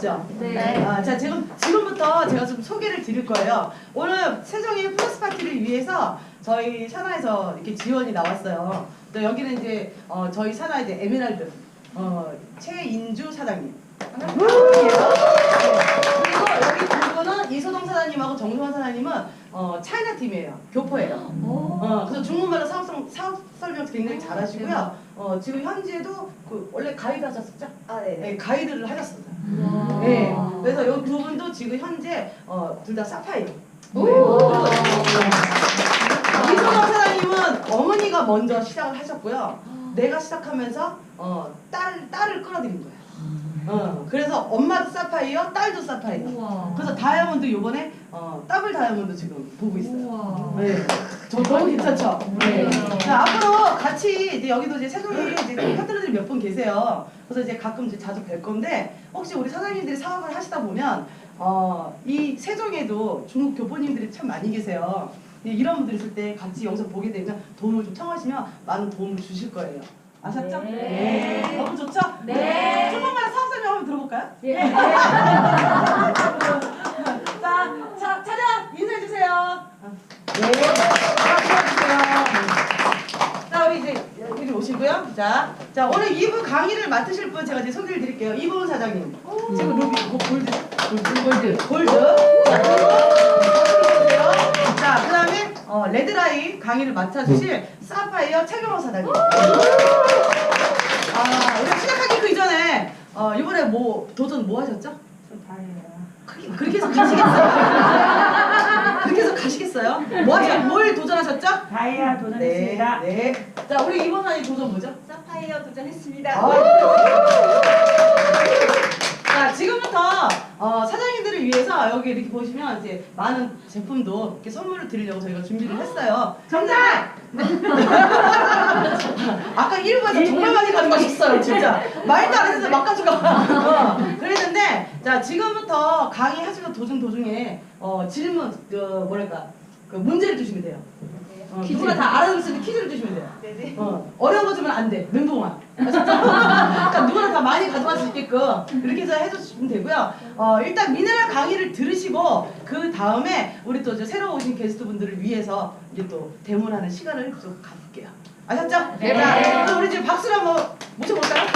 맞죠? 네. 네. 아, 자 지금 지금부터 제가 좀 소개를 드릴 거예요. 오늘 세종의 플러스 파티를 위해서 저희 산하에서 이렇게 지원이 나왔어요. 또 여기는 이제 어, 저희 산하 이제 에메랄드 어, 최인주 사장님. 음. 그리고 여기 두 분은 이소동 사장님하고 정소환 사장님은 어, 차이나 팀이에요. 교포예요. 어, 그래서 중국말로 사업, 성, 사업 설명 굉장히 잘하시고요. 음. 어, 지금 현지에도 그 원래 가이드 하셨었죠? 아, 네. 네, 가이드를 하셨습니다. 네, 그래서 이 두 분도 지금 현재 어, 둘 다 사파이어. 네. 이소정 사장님은 어머니가 먼저 시작을 하셨고요. 내가 시작하면서 어, 딸 딸을 끌어들인 거예요. 어, 그래서 엄마도 사파이어, 딸도 사파이어. 그래서 다이아몬드 요번에 어, 더블 다이아몬드 지금 보고 있어요. 네. 저 너무 괜찮죠? 네. 자, 앞으로 같이 이제 여기도 이제 세종에 이제 파트너들이 몇 분 계세요. 그래서 이제 가끔 이제 자주 뵐 건데 혹시 우리 사장님들이 사업을 하시다 보면 어, 이 세종에도 중국 교포님들이 참 많이 계세요. 이- 이런 분들 있을 때 같이 영상 보게 되면 도움을 좀 청하시면 많은 도움을 주실 거예요. 아셨죠? 네. 너무 좋죠? 네. 조금만 사업 설명 한번 들어볼까요? 예. 자, 자, 차장 인사해 주세요. 네. 인사해 주세요. 자, 우리 이제 이리 오시고요. 자, 자 오늘 2부 강의를 맡으실 분 제가 이제 소개를 드릴게요. 이보은 사장님. 지금 루비 고- 골드, 골드, 골드, 골드. 자, 그리고 자, 그다음에 어, 레드라인 강의를 맡아주실 사파이어 최경호 사장님. 아, 우리 시작하기 그 이전에 어, 이번에 뭐 도전 뭐 하셨죠? 그렇게, 그렇게 해서 가시겠어요? 해서 가시겠어요? 뭐 하죠? 뭘 도전하셨죠? 다이아 도전했습니다. 네, 네. 자, 우리 이번 한이 도전 뭐죠? 사파이어 도전했습니다. 아. 자, 지금부터 어, 사장님들을 위해서 여기 이렇게 보시면 이제 많은 제품도 이렇게 선물을 드리려고 저희가 준비를 했어요. 정답! 네. 아까 1부에서 정말 많이 가져가셨어요, 진짜. 말도 안 했는데 막 가져가. 자, 지금부터 강의 하시는 도중 도중에 어, 질문, 그, 뭐랄까, 그 문제를 주시면 돼요. 어, 누가 다 알아들을 수 있는 퀴즈를 주시면 돼요. 네네. 어, 어려운 거 주면 안 돼. 아셨죠? 그러니까 누구나 다 많이 가져갈 수 있게끔 이렇게 해서 해주시면 되고요. 어, 일단 미네랄 강의를 들으시고 그 다음에 우리 또 이제 새로 오신 게스트분들을 위해서 이제 또 대문하는 시간을 좀 가볼게요. 아셨죠? 네. 자, 그럼 우리 이제 박수로 한번 모셔볼까요?